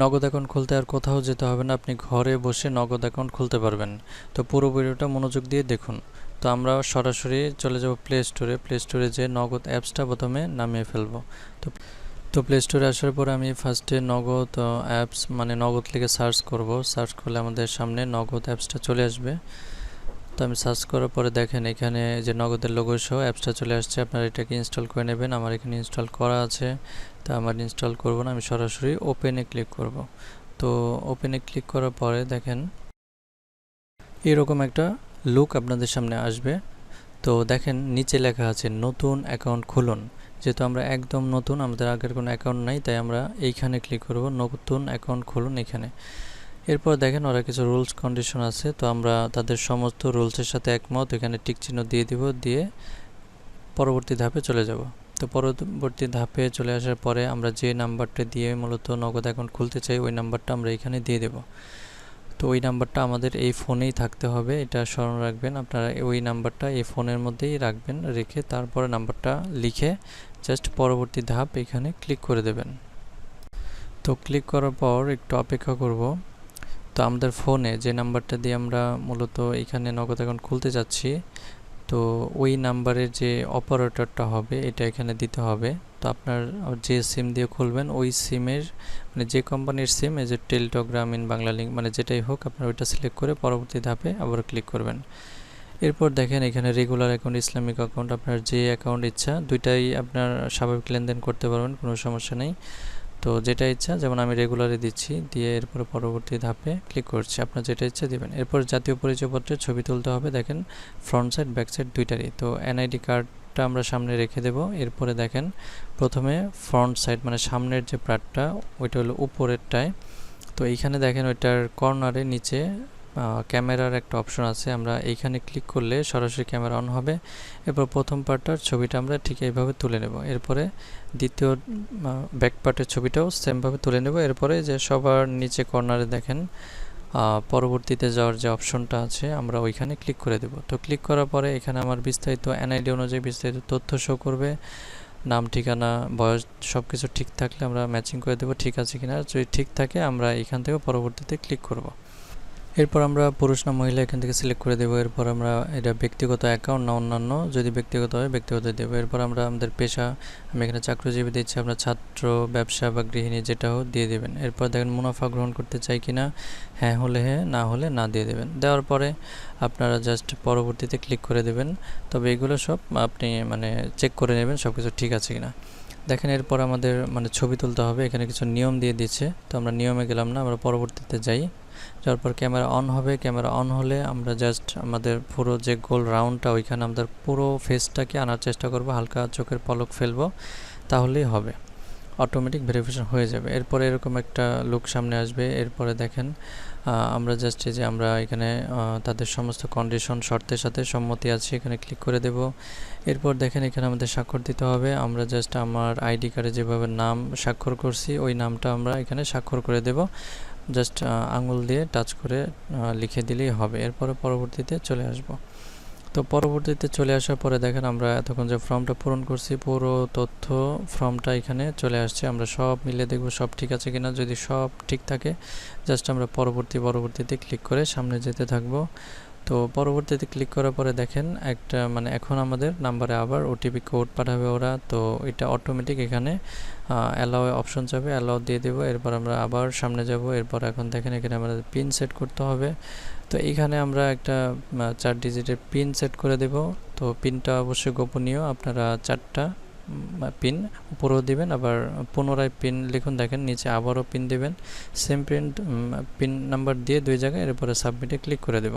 নগদ অ্যাকাউন্ট খুলতে আর কোথাও যেতে হবে না, আপনি ঘরে বসে নগদ অ্যাকাউন্ট খুলতে পারবেন। তো পুরো ভিডিওটা মনোযোগ দিয়ে দেখুন। তো আমরা সরাসরি চলে যাব প্লে স্টোরে প্লে স্টোরে যে নগদ অ্যাপসটা প্রথমে নামিয়ে ফেলব। তো তো প্লে স্টোরে আসার পর আমি ফার্স্টে নগদ অ্যাপস মানে নগদ লিখে সার্চ করব। সার্চ করলে আমাদের সামনে নগদ অ্যাপসটা চলে আসবে। তো আমি সার্চ করার পরে দেখেন এখানে যে নগদের লোগো সহ অ্যাপসটা চলে আসছে। আপনারা এটাকে ইনস্টল করে নেবেন। আমার এখানে ইনস্টল করা আছে। তা আমার ইনস্টল করব না, আমি সরাসরি ওপেনে ক্লিক করব। তো ওপেনে ক্লিক করার পরে দেখেন, এরকম একটা লুক আপনাদের সামনে আসবে। তো দেখেন, নিচে লেখা আছে, নতুন অ্যাকাউন্ট খুলুন। যেহেতু আমরা একদম নতুন, আমাদের আগের কোনো অ্যাকাউন্ট নাই, তাই আমরা এইখানে ক্লিক করব, নতুন অ্যাকাউন্ট খুলুন এখানে। এরপর দেখেন ওরা কিছু রুলস, কন্ডিশন আছে, তো আমরা তাদের সমস্ত রুলসের সাথে একমত, এখানে টিক চিহ্ন দিয়ে দিব, দিয়ে পরবর্তী ধাপে চলে যাব। তো পরবর্তী ধাপে চলে আসার পরে আমরা যে নাম্বারটা দিয়ে মূলত নগদ অ্যাকাউন্ট খুলতে চাই, ওই নাম্বারটা আমরা এখানে দিয়ে দেব। তো ওই নাম্বারটা আমাদের এই ফোনেই থাকতে হবে, এটা স্মরণ রাখবেন, আপনারা ওই নাম্বারটা এই ফোনের মধ্যেই রাখবেন, রেখে তারপরে নাম্বারটা লিখে জাস্ট পরবর্তী ধাপ এখানে ক্লিক করে দেবেন। তো ক্লিক করার পর একটু অপেক্ষা করব। তো আমাদের ফোনে যে নাম্বারটা দিয়ে আমরা মূলত এখানে নগদ অ্যাকাউন্ট খুলতে যাচ্ছি, তো ওই নাম্বারের যে অপারেটরটা হবে, এটা এখানে দিতে হবে। তো আপনার যে সিম দিয়ে খুলবেন, ওই সিমের মানে যে কোম্পানির সিম এই যে গ্রামীণ বাংলা লিঙ্ক মানে যেটাই হোক, আপনার ওইটা সিলেক্ট করে পরবর্তী ধাপে আবার ক্লিক করবেন। এরপর দেখেন এখানে রেগুলার অ্যাকাউন্ট ইসলামিক অ্যাকাউন্ট আপনার যে অ্যাকাউন্ট ইচ্ছা, দুইটাই আপনার স্বাভাবিক লেনদেন করতে পারবেন, কোনো সমস্যা নেই। তো যেটা ইচ্ছা, যেমন আমি রেগুলারে দিচ্ছি, দিয়ে এরপর পরবর্তী ধাপে ক্লিক করছি। আপনার যেটা ইচ্ছা দিবেন। এরপর জাতীয় পরিচয়পত্রের ছবি তুলতে হবে। দেখেন ফ্রন্ট সাইড ব্যাক সাইড দুইটারই। তো এনআইডি কার্ডটা আমরা সামনে রেখে দেব। এরপরে দেখেন, প্রথমে ফ্রন্ট সাইড মানে সামনের যে পার্টটা ওইটা হলো উপরেরটায়। তো এইখানে দেখেন, ওইটার কর্নারে নিচে ক্যামেরার একটা অপশন আছে। আমরা এইখানে ক্লিক করলে সরাসরি ক্যামেরা অন হবে। এরপর প্রথম পার্টটার ছবিটা আমরা ঠিক এইভাবে তুলে নেব। এরপরে দ্বিতীয় ব্যাক পার্টের ছবিটাও সেমভাবে তুলে নেব। এরপরে যে সবার নিচে কর্নারে দেখেন পরবর্তীতে যাওয়ার যে অপশনটা আছে, আমরা ওইখানে ক্লিক করে দেব। তো ক্লিক করার পরে এখানে আমার বিস্তারিত এনআইডি অনুযায়ী বিস্তারিত তথ্য শো করবে। নাম, ঠিকানা, বয়স সব কিছু ঠিক থাকলে আমরা ম্যাচিং করে দেবো। ঠিক আছে কিনা? যদি ঠিক থাকে, আমরা এখান থেকে পরবর্তীতে ক্লিক করব। এরপর আমরা পুরুষ না মহিলা এখান থেকে সিলেক্ট করে দেবো। এরপর আমরা এটা ব্যক্তিগত অ্যাকাউন্ট না অন্যান্য, যদি ব্যক্তিগত হয় ব্যক্তিগত দেবো। এরপর আমরা আমাদের পেশা, আমি এখানে চাকরিজীবী দিচ্ছি, আমরা ছাত্র, ব্যবসা বা গৃহিণী যেটা হোক দিয়ে দেবেন। এরপর দেখেন মুনাফা গ্রহণ করতে চাই কি না হ্যাঁ হলে হ্যাঁ না হলে না দিয়ে দেবেন। দেওয়ার পরে আপনারা জাস্ট পরবর্তীতে ক্লিক করে দেবেন। তবে এগুলো সব আপনি মানে চেক করে নেবেন সব কিছু ঠিক আছে কিনা। দেখেন এরপর আমাদের মানে ছবি তুলতে হবে। এখানে কিছু নিয়ম দিয়ে দিচ্ছে। তো আমরা নিয়মে গেলাম না, আমরা পরবর্তীতে যাই। যাওয়ার পর ক্যামেরা অন হবে, ক্যামেরা অন হলে আমরা জাস্ট আমাদের পুরো যে গোল রাউন্ডটা ওইখানে আমাদের পুরো ফেসটাকে আনার চেষ্টা করব, হালকা চোখের পলক ফেলব, তাহলেই হবে। অটোমেটিক ভেরিফিকেশন হয়ে যাবে। এরপরে এরকম একটা লুক সামনে আসবে। এরপরে দেখেন আমরা জাস্ট যে আমরা এখানে তাদের সমস্ত কন্ডিশন শর্তের সাথে সম্মতি আছে, এখানে ক্লিক করে দেব। এরপর দেখেন এখানে আমাদের স্বাক্ষর দিতে হবে। আমরা জাস্ট আমার আইডি কার্ডে যেভাবে নাম স্বাক্ষর করছি, ওই নামটা আমরা এখানে স্বাক্ষর করে দেব। জাস্ট আঙুল দিয়ে টাচ করে লিখে দিলেই হবে। এরপরে পরবর্তীতে চলে আসব। তো পরবর্তীতে চলে আসার পরে দেখেন আমরা এতক্ষণ যে ফর্মটা পূরণ করছি, পুরো তথ্য ফর্মটা এখানে চলে আসছে। আমরা সব মিলে দেখব সব ঠিক আছে কিনা। যদি সব ঠিক থাকে জাস্ট আমরা পরবর্তী, পরবর্তীতে ক্লিক করে সামনে যেতে থাকব। তো পরবর্তীতে ক্লিক করার পরে দেখেন একটা মানে এখন আমাদের নাম্বারে আবার ওটিপি কোড পাঠাবে ওরা। তো এটা অটোমেটিক এখানে অ্যালাও অপশন যাবে অ্যালাও দিয়ে দেবো। এরপর আমরা আবার সামনে যাব। এরপর এখন দেখেন এখানে আমাদের পিন সেট করতে হবে। তো এইখানে আমরা একটা চার ডিজিটের পিন সেট করে দেব। তো পিনটা অবশ্যই গোপনীয়। আপনারা চারটা পিন উপরেও দিবেন। আবার পুনরায় পিন লিখুন। দেখেন নিচে আবারও পিন দেবেন। সেম প্রিন্ট পিন নাম্বার দিয়ে দুই জায়গায় এরপরে সাবমিটে ক্লিক করে দেব।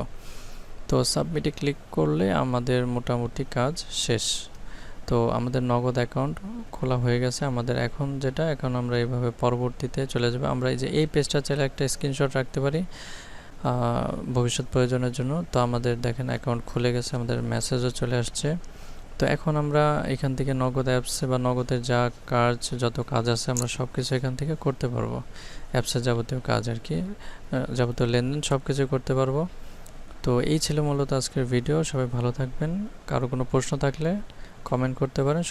তো সাবমিটে ক্লিক করলে আমাদের মোটামুটি কাজ শেষ। তো আমাদের নগদ অ্যাকাউন্ট খোলা হয়ে গেছে। আমাদের এখন যেটা, এখন আমরা এইভাবে পরবর্তীতে চলে যাব। আমরা এই যে, এই পেজটা চাইলে একটা স্ক্রিনশট রাখতে পারি ভবিষ্যৎ প্রয়োজনের জন্য। তো আমাদের দেখেন অ্যাকাউন্ট খুলে গেছে, আমাদের মেসেজও চলে আসছে। তো এখন আমরা এখান থেকে নগদ অ্যাপসে বা নগদের যা কাজ, যত কাজ আছে, আমরা সব কিছু এখান থেকে করতে পারব। অ্যাপসের যাবতীয় কাজ আর কি যাবতীয় লেনদেন সব কিছু করতে পারব। তো এই ছিল মূলত আজকের ভিডিও সবাই ভালো থাকবেন। কারও কোনো প্রশ্ন থাকলে কমেন্ট করতে পারেন।